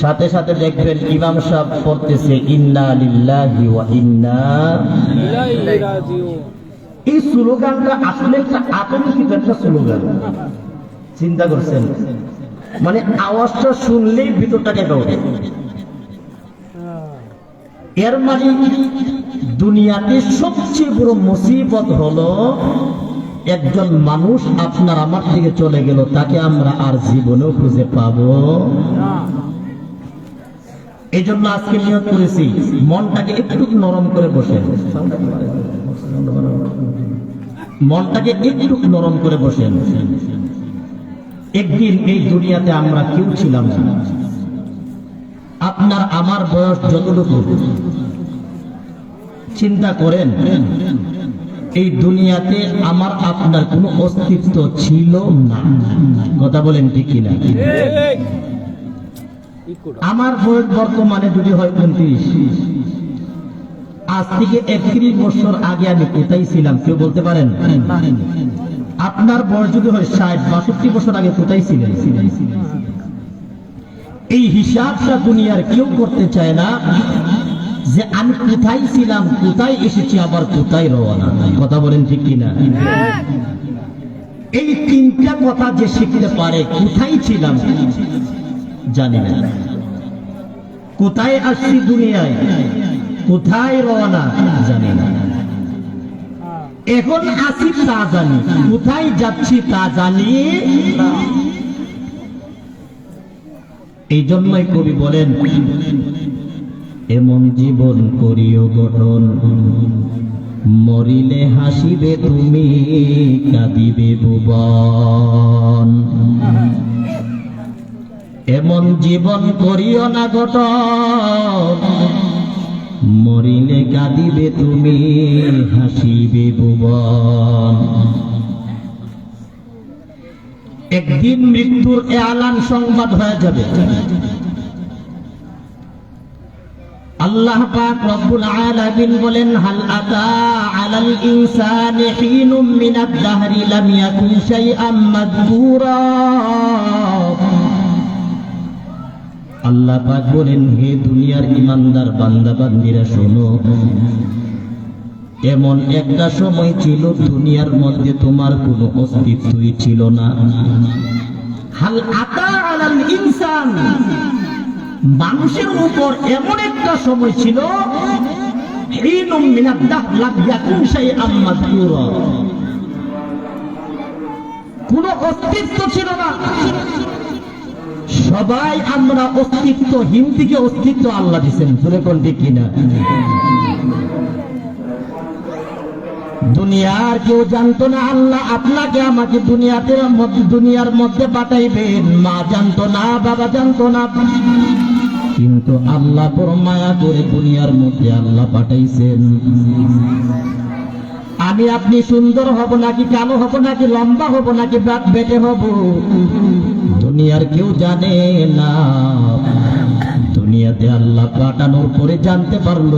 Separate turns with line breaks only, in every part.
সাথে সাথে দেখবেন ইমাম সাহেব পড়তেছে, ইন্না লিল্লাহি ওয়া ইন্না এই স্লোগানটা আসলে একটা আতঙ্কিত একটা স্লোগান। চিন্তা করছেন? মানে আওয়াজটা শুনলেই ভিতরটা কেঁপে ওঠে। এর মানে দুনিয়াতে সবচেয়ে বড় মুসিবত হলো একজন মানুষ আপনার আমার থেকে চলে গেল, তাকে আমরা আর জীবনেও খুঁজে পাবো
না।
এই জন্য আজকে নিয়োগ করেছি। মনটাকে একটু নরম করে বসেন মনটাকে একটু নরম করে বসেন একদিন এই দুনিয়াতে আমরা কেউ ছিলাম না। আপনার আমার বয়স যতটুকু। চিন্তা করেন, এই দুনিয়াতে আমার আপনার কোনো অস্তিত্ব ছিল না। কথা বলেন ঠিক কিনা? আমার বয়স বর্তমানে যদি হয় উনত্রিশ আজ থেকে একত্রিশ বছর আগে আমি কোথায় ছিলাম, কেউ বলতে পারেন? আপনার বয়স যদি হয় ষাট, বাষট্টি বছর আগে কোথায় ছিলেন? এই হিসাবটা দুনিয়ার কেউ করতে চায় না যে আমি কোথায় ছিলাম, কোথায় এসেছি, আবার কোথায় রওনা কথা বলেন ঠিক কিনা? এই তিনটা কথা যে শিখতে পারে, কোথায় ছিলাম? জানি না কোথায় আসছি দুনিয়ায়? কোথায় রওনা জানি না। এখন আসি তা জানি, কোথায় যাচ্ছি তা জানি এই জন্যই কবি বলেন, এমন জীবন করিও গঠন, মরিলে হাসিবে তুমি, কাঁদিবে ভুবন। এমন জীবন করিও না গঠন মরিলে কাঁদিবে তুমি, হাসিবে ভুবন। একদিন মৃত্যুর এ আলান সংবাদ হয়ে যাবে। আল্লাহ পাক রব্বুল আলামিন বলেন, হাল আতা আলাল ইনসানি হিনুম মিনাদ দাহরি লাম ইয়াকুন শাইআম মাযকুরা? আল্লাহ পাক বলেন, হে দুনিয়ার ইমানদার বান্দা বান্দিরা শোনো। এমন একটা সময় ছিল, দুনিয়ার মধ্যে তোমার কোনো অস্তিত্বই ছিল না। হাল আতা আলাল ইনসান। মানুষের উপর এমন একটা সময় ছিল কোনো অস্তিত্ব ছিল না। সবাই আমরা অস্তিত্ব থেকে অস্তিত্ব আল্লাহ দিচ্ছেন সুরে কোন ঠিক কিনা? দুনিয়ার কেউ জানতো না আল্লাহ আপনাকে আমাকে দুনিয়াতে দুনিয়ার মধ্যে পাঠাইবেন। মা জানতো না, বাবা জানতো না। কিন্তু আল্লাহ বড় মায়া করে দুনিয়ার মধ্যে আল্লাহ পাঠাইছেন। আমি আপনি সুন্দর হব নাকি কালো হব নাকি লম্বা হব নাকি বেটে হব? দুনিয়ার কেউ জানে না। দুনিয়াতে আল্লাহ পাঠানোর পরে জানতে পারল,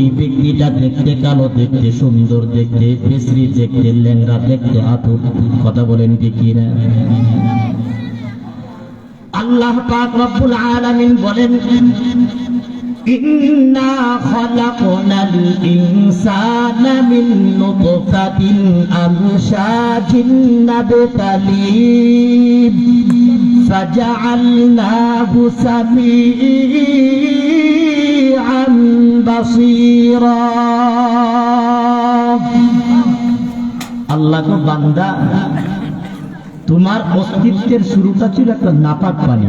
এই ব্যক্তিটা দেখতে কালো, দেখতে সুন্দর, দেখতে পেশরি দেখতে ল্যাংরা দেখতে আতুর। কথা বলেন কি কিনা? আল্লাহ পাক রব্বুল আলামিন বলেন إنا خلقنا الإنسان من نطفة أمشاج نبتليه فجعلناه سميعا بصيرا আল্লাহ গো বান্দা তোমার অস্তিত্বের শুরুটা ছিল একটা নাপাক পানি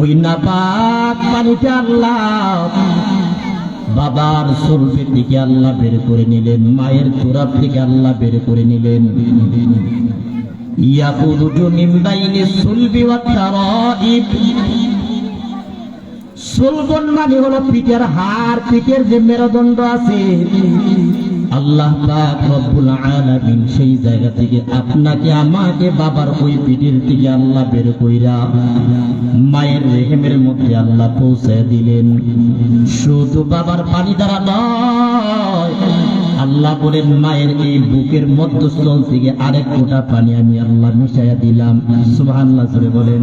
ওই নাপাক পানিতে বাবার সলবে থেকে আল্লাহ বের করে নিলেন, মায়ের তোরাব থেকে আল্লাহ বের করে নিলেন। সুলবন মানে হলো পিঠের হাড়, পিঠের যে মেরুদণ্ড আছে। আল্লাহ পাক রব্বুল আলামিন সেই জায়গা থেকে আপনাকে আমাকে বাবার ওই পিঠের থেকে আল্লাহ বের কইরা মায়ের রেহেমের মধ্যে আল্লাহ পৌঁছে দিলেন। শুধু বাবার পানি দ্বারা নয় আল্লাহ বলেন মায়ের এই বুকের মধ্যস্থল থেকে আরেক ফোঁটা পানি আমি আল্লাহ মিশাইয়া দিলাম। সুবহানাল্লাহ জোরে বলেন।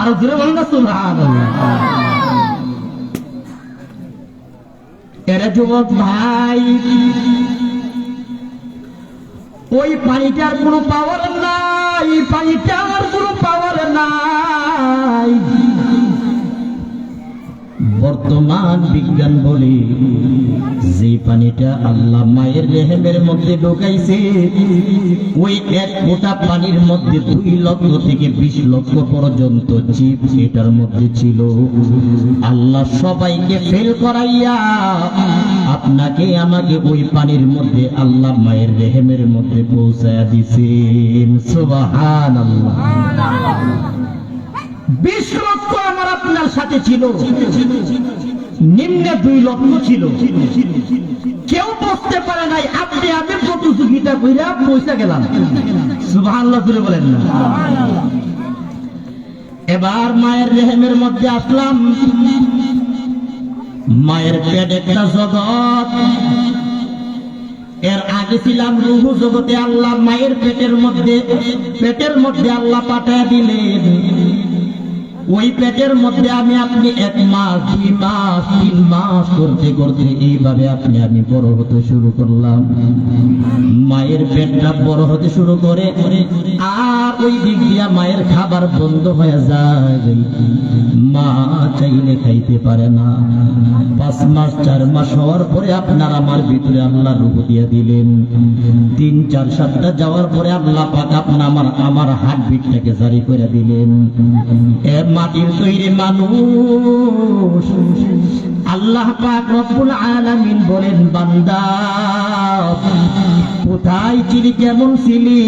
আরও জোরে বলেন না সুবহানাল্লাহ। এরা যুবক ভাই ওই পানিটার কোনো পাওয়ার নাই পানিটার কোনো পাওয়ার নাই। বর্তমান বিজ্ঞান বলে যে পানিটা আল্লাহ মায়ের রেহেমের মধ্যে ঢোকাইছে ওই এক ফোঁটা পানির মধ্যে দুই লক্ষ থেকে বিশ লক্ষ পর্যন্ত চিপ এটার মধ্যে ছিল। আল্লাহ সবাইকে ফেল করাইয়া আপনাকে আমাকে ওই পানির মধ্যে আল্লাহ মায়ের রেহেমের মধ্যে পৌঁছায়া দিছেন সুবাহান আল্লাহ বিশ লক্ষ আপনার সাথে ছিল। নিম্নে দুই লক্ষ ছিল। কেউ বুঝতে পারে নাই। আপনি, আমি প্রতিযোগিতা কইরা পয়সা গেলাম। সুবহানাল্লাহ করে বলেন না। এবার মায়ের রেহেমের মধ্যে আসলাম। মায়ের পেট একটা জগৎ। এর আগে ছিলাম রুহু জগতে আল্লাহ মায়ের পেটের মধ্যে পেটের মধ্যে আল্লাহ পাঠায় দিলেন। ওই পেটের মধ্যে আমি আপনি এক মাস দুই মাস তিন মাস করতে করতে এইভাবে আপনি আমি বড় হতে শুরু করলাম। মায়ের পেটটা বড় হতে শুরু করে, আর ওই দিক দিয়া মায়ের খাবার বন্ধ হয়ে যায়। মা চাইলে খাইতে পারে না। পাঁচ মাস, চার মাস হওয়ার পরে আপনার আমার ভিতরে আল্লাহ রূপ দিয়ে দিলেন। তিন, চার সাতটা যাওয়ার পরে আল্লাহ পাক আপনা আমার আমার হাট বিটটাকে জারি করে দিলেন। এ মাটির তৈরি মানুষ। আল্লাহ পাক রব্বুল আলামিন বলেন, বান্দা, কোথায় ছিলি কেমন ছিলি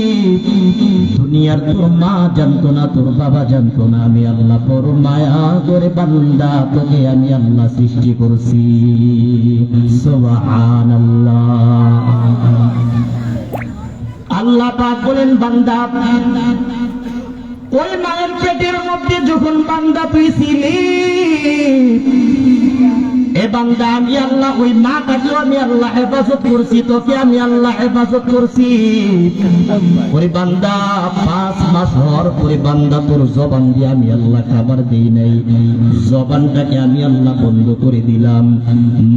দুনিয়ার তোর মা জানতো না, তোর বাবা জানতো না। আমি আল্লাহ বড় মায়া করে বান্দা, তোকে আমি আল্লাহ সৃষ্টি করছি। আল্লাহ পাক বলেন, বান্দা, ওই মায়ের পেটের মধ্যে যখন বান্দা তুই ছিলি বান্দা আমি আল্লাহ, ওই মাটাকে আমি আল্লাহ হেফাজত করছি, তোকে আমি আল্লাহ হেফাজত করছি। বান্দা, পাঁচ মাস হওয়ার পরে বান্দা, তোর জবান দিয়ে আমি আল্লাহ খাবার নাই। জবানটাকে আমি আল্লাহ বন্ধ করে দিলাম।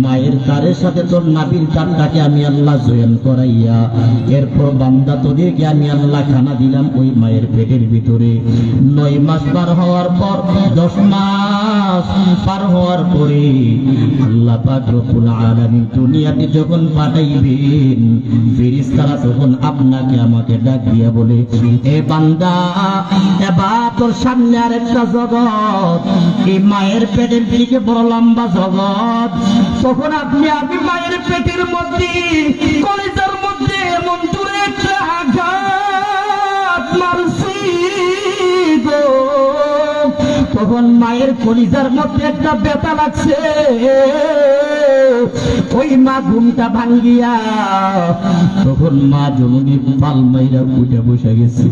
মায়ের তারের সাথে তোর নাবির তারটাকে আমি আল্লাহ জয়েন করাইয়া, এরপর বান্দা তোদেরকে আমি আল্লাহ খানা দিলাম ওই মায়ের পেটের ভিতরে। নয় মাস পার হওয়ার পর, দশ মাস পার হওয়ার পরে আল্লাহ দুনিয়াতে যখন পাঠাইবেন, ফেরেশতারা তখন আপনাকে আমাকে ডাক দিয়া বলে এ বান্দা এবার তোর সামনে আর একটা জগৎ, এই মায়ের পেটের দিকে বড় লম্বা জগৎ। তখন আপনি আমি মায়ের পেটের মধ্যে, কলিজার মধ্যে এমন একটা আঘাত মারছি। তখন মায়ের কলিজার মধ্যে একটা ব্যথা লাগছে, ওই মা ঘুমটা ভাঙ্গিয়া তখন মা জননী পাল মাইরা উঠে বসে গেছে।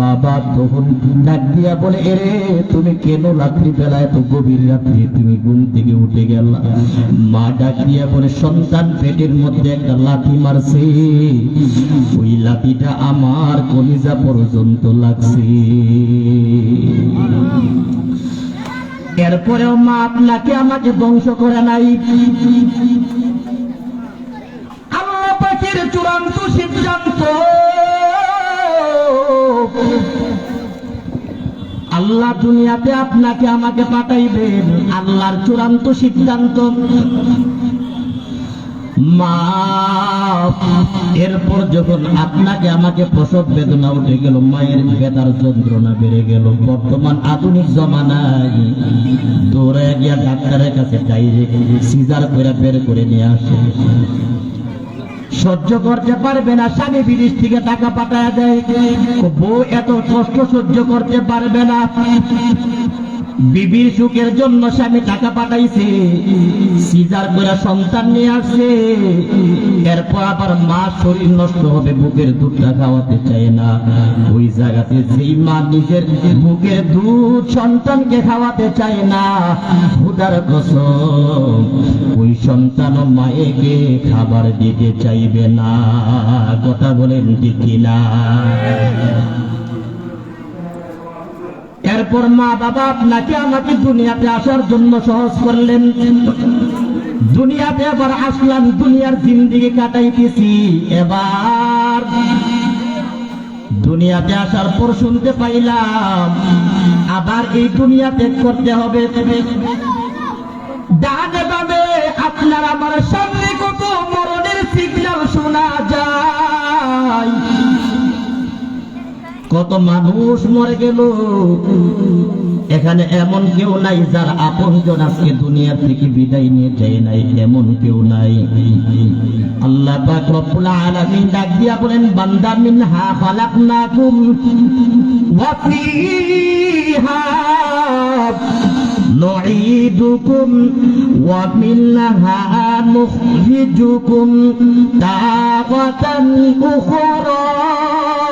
বাবা তখন ডাক দিয়া বলে, এরে, তুমি কেন রাত্রি বেলা এত গভীর রাত্রি? তুমি ঘুম থেকে উঠে গেল। মা ডাক দিয়া বলে, সন্তান পেটের মধ্যে একটা লাঠি মারছে। ওই লাঠিটা আমার কলিজা পর্যন্ত লাগছে। এরপরেও মা আপনাকে আমাকে ধ্বংস করে নাই? আল্লাহ পাখির চূড়ান্ত সিদ্ধান্ত। আল্লাহ দুনিয়াতে আপনাকে আমাকে পাঠাইবেন। আল্লাহর চূড়ান্ত সিদ্ধান্ত। মা এরপর যখন আপনাকে আমাকে প্রসব বেদনা উঠে গেল, মায়ের বেদার যন্ত্রণা বেড়ে গেল, বর্তমান আধুনিক জমানায় দৌড়ে গিয়া ডাক্তারের কাছে ডাইরেক্ট সিজার করে বের করে নিয়ে আসে। সহ্য করতে পারবে না, স্বামী বিদেশ থেকে টাকা পাঠায় দেয়। বউ এত কষ্ট সহ্য করতে পারবে না। বিবির সুখের জন্য স্বামী টাকা পাঠাইছে। সিজার করে সন্তান নিয়ে আসছে। এরপর আবার মা শরীর নষ্ট হবে, বুকের দুধটা খাওয়াতে চায় না। ওই জায়গাতে যেই মা নিজের বুকের দুধ সন্তানকে খাওয়াতে চায় না। হুদার কসম, ওই সন্তান মায়েকে খাবার দিতে চাইবে না। কথা বলেন ঠিক কিনা? এরপর মা বাবা আপনাকে আমাকে দুনিয়াতে আসার জন্য সহজ করলেন। দুনিয়াতে আবার আসলাম, দুনিয়ার জিন্দিগি কাটাইতেছি। এবার দুনিয়াতে আসার পর শুনতে পাইলাম, আবার এই দুনিয়া ত্যাগ করতে হবে। আপনার আমার সামনে কত কত মানুষ মরে গেল এখানে এমন কেউ নাই যার আপন জন আজকে দুনিয়া থেকে বিদায় নিয়ে যায় নাই এমন কেউ নাই আল্লাহ পাক রব্বুল আলামিন ডাক দিয়া বলেন বান্দা মিনহা খালাকনাকুম ওয়া ফিহা نعيدكم ومنها نخرجكم تارة أخرى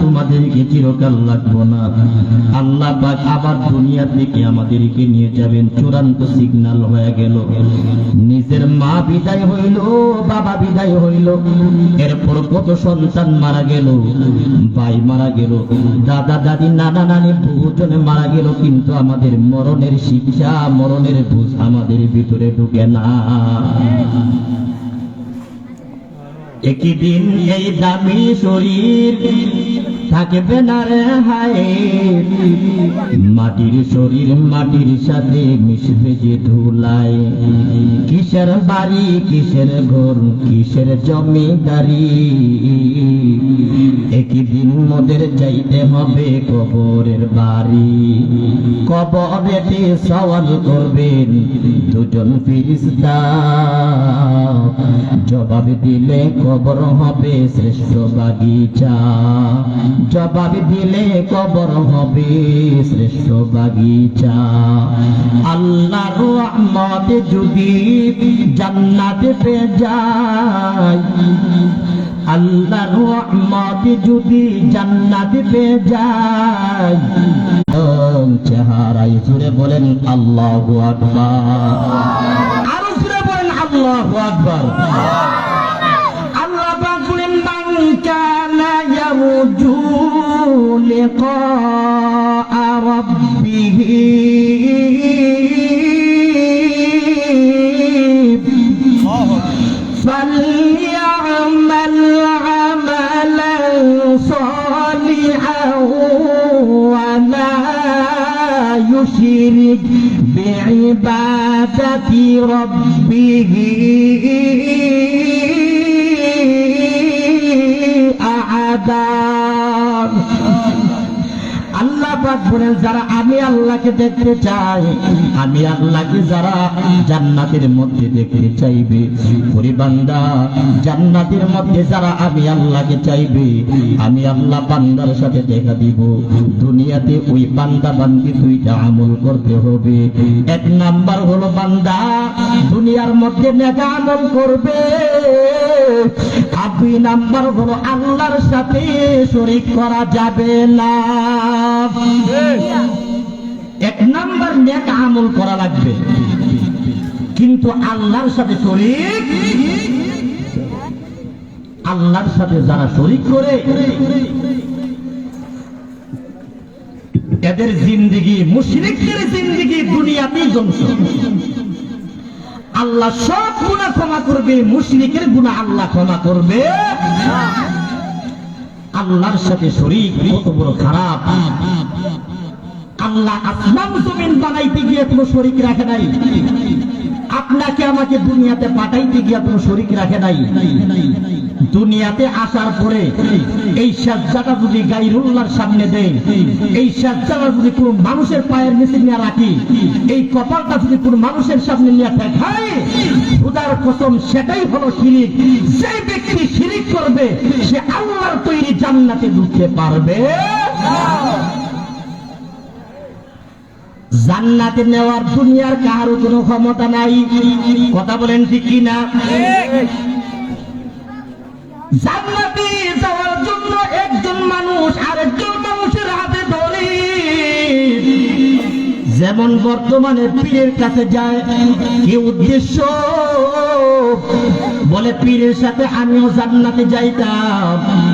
তোমাদেরকে চিরকাল লাগবো না। আল্লাহ আবার দুনিয়া থেকে আমাদেরকে নিয়ে যাবেন। চূড়ান্ত সিগন্যাল হয়ে গেল। নিজের মা বিদায় হইল, বাবা বিদায় হইল। এরপর কত সন্তান মারা গেল, ভাই মারা গেল, দাদা, দাদি, নানা, নানি, বহুজনে মারা গেল। কিন্তু আমাদের মরণের শিক্ষা, মরণের বুঝ আমাদের ভিতরে ঢুকে না। একই দিন এই দামি শরীর। থাকবে না রে হায়। মাটির শরীর মাটির সাথে মিশবে যে ধুলায় কিসের বাড়ি, কিসের ঘর, কিসের জমিদারি? একই দিন মোদের যাইতে হবে কবরের বাড়ি। কবরেতে সওয়াল করবেন দুজন ফিরিস্তা। জবাব দিলে কবর হবে শ্রেষ্ঠ বাগিচা। জবাব দিলে কবর হবে শ্রেষ্ঠ বাগিচা। আল্লাহ রহমত যদি জান্নাতে পে যায় আল্লাহ রহমত যদি জান্নাতে পে যায় চেহারাই সুরে বলেন, আল্লাহ আকবার। لقاء ربه. فليعمل عملا صالحا ولا يشرك بعبادة ربه. أحدا পাক বলেন, যারা আমি আল্লাহকে দেখতে চাই, আমি আল্লাহকে যারা জান্নাতের মধ্যে দেখতে চাইবে। পরিবান্দা জান্নাতের মধ্যে যারা আমি আল্লাহকে চাইবে, আমি আল্লাহ বান্দার সাথে দেখা দিব। দুনিয়াতে ওই বান্দা বান্দি দুইটা আমল করতে হবে। এক নাম্বার হলো বান্দা, দুনিয়ার মধ্যে নেতা আমল করবে। দুই নাম্বার হলো আল্লাহর সাথে শরিক করা যাবে না। এক নাম্বার নেক আমল করা লাগবে। কিন্তু আল্লাহর সাথে শরিক, আল্লাহর সাথে যারা শরিক করে, এদের জিন্দিগি মুশরিকদের জিন্দিগি দুনিয়াতেই ধ্বংস। আল্লাহ সব গুণা ক্ষমা করবে, মুশরিকের গুণা আল্লাহ ক্ষমা করবে। আল্লাহর সাথে শরীর কত বড় খারাপ। আল্লাহ আসমান জমিন বানাইতে গিয়ে কোনো শরিক রাখে নাই। আপনাকে আমাকে দুনিয়াতে পাঠাইতে গিয়ে কোনো শরিক রাখে নাই। দুনিয়াতে আসার পরে এই সাজ্জাটা যদি গাইরুল্লাহর সামনে দেয়, এই সাজ্জাটা যদি কোনো মানুষের পায়ের নিচে নিয়ে রাখি, এই কপালটা যদি কোনো মানুষের সামনে নিয়ে দেখায়, খুদার কসম সেটাই হলো শিরিক। যে ব্যক্তি শিরিক করবে, সে আল্লাহর তৈরি জান্নাতে ঢুকতে পারবে। জান্নাতে নেওয়ার দুনিয়ার কারও কোনো ক্ষমতা নাই। কথা বলেন ঠিক কিনা? জান্নাতে যাওয়ার জন্য একজন মানুষ আরেকজন মানুষের হাতে ধরে। যেমন বর্তমানে পীরের কাছে যায়, কি উদ্দেশ্য? বলে, পীরের সাথে আমিও জান্নাতে যাইতাম।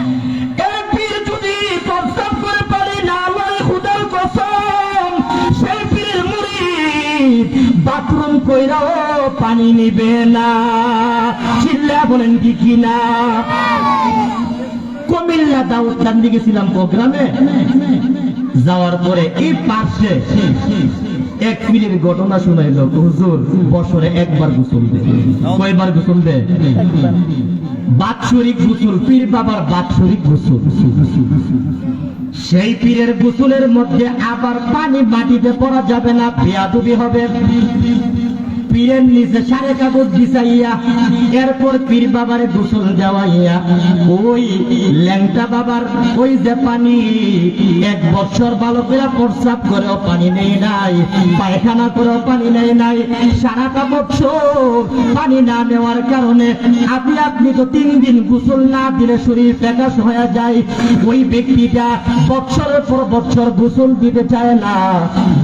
কইরাও পানি নিবে না। চিল্লা বলেন কি কিনা কুমিল্লা দাউদ্দান দিকে ছিলাম প্রোগ্রামে। যাওয়ার পরে এই পাশে এক পীরের ঘটনা শুনাইল, হুজুর, বছরে একবার গোসল দে। কয়বার গোসল দে? বাৎসরিক গোসল, পীর বাবার বাৎসরিক গোসল। সেই পীরের গোসলের মধ্যে আবার পানি মাটিতে পড়া যাবে না, বেয়াদুবি হবে। পীরের নিচে সারে কাগজ বিছাইয়া, এরপর পীর বাবারে গোসল দেওয়াইয়া, ওই ল্যাংটা বাবার ওই যে পানি, এক বছর ভালো করে প্রস্রাব করেও পানি নেই নাই, পায়খানা করেও পানি নেই নাই সারাটা বছর পানি না নেওয়ার কারণে আপনি আপনি তো তিন দিন গোসল না দিলে শরীর প্যাকাশ হয়ে যায়। ওই ব্যক্তিটা বছরের পর বছর গোসল দিতে চায় না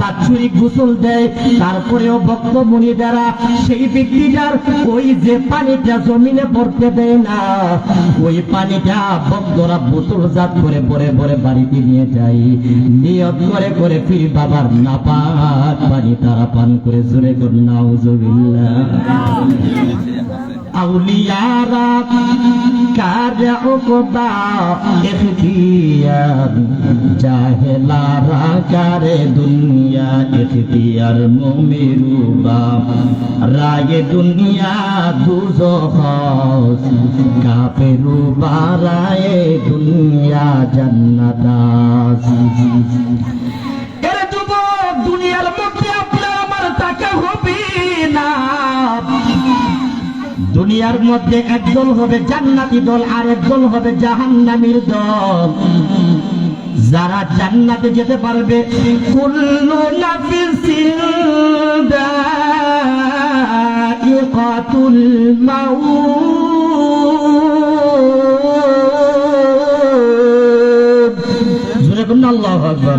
বাৎসরিক গোসল দেয়, তারপরেও বক্তমণি দ্বারা সেই ব্যক্তিটার ওই যে পানিটা জমিনে পড়তে দেয় না, ওই পানিটা ভক্তরা বোতল জাত করে পরে পরে বাড়িতে নিয়ে যায়। নিয়ত করে করে ফির বাবার নাপাক পানি তারা পান করে। জোরে করে নাও নাউজুবিল্লাহ। আউলিয়ারা কারে ওকবা ইখতিয়ার, জাহেলারা, কারে দুনিয়া, ইখতিয়ার মুমিরুবা রায়ে দুনিয়া দুজখ কাফেরুবা, রায়ে দুনিয়া জান্নাতাস দুনিয়ার মধ্যে একদল হবে জান্নাতি দল আর একদল হবে জাহান্নামীর দল। যারা জান্নাতে যেতে পারবে, কুল্লু নাফিসিন দাইকাতুল মাউত। জোরে বলুন আল্লাহু আকবার।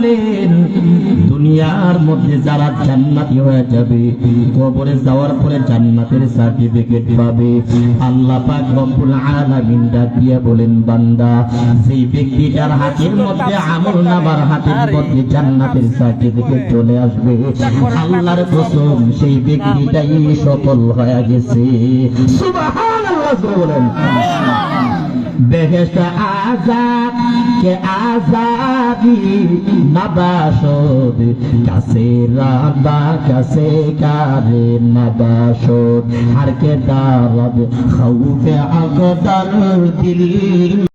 বলেন, দুনিয়ার মধ্যে যারা জান্নাতি হয়ে যাবে, কবরে যাওয়ার পরে জান্নাতের সার্টিফিকেট পাবে। আল্লাহ পাক রব্বুল আলামিন ডাক দিয়া বলেন, বান্দা সেই ব্যক্তিটার হাতের মধ্যে আমল নামার হাতের মধ্যে জান্নাতের সার্টিফিকেট চলে আসবে, আল্লাহর কসম, সেই ব্যক্তিটাই সফল হয়ে গেছে। সুবহানাল্লাহ বলেন। বেহেস্ত আজাদ কে আজাদি নবাসদ কাছে রাবা, কাছে কারে নবাসদ হার কে দারদ খৌফে আকদার দিল।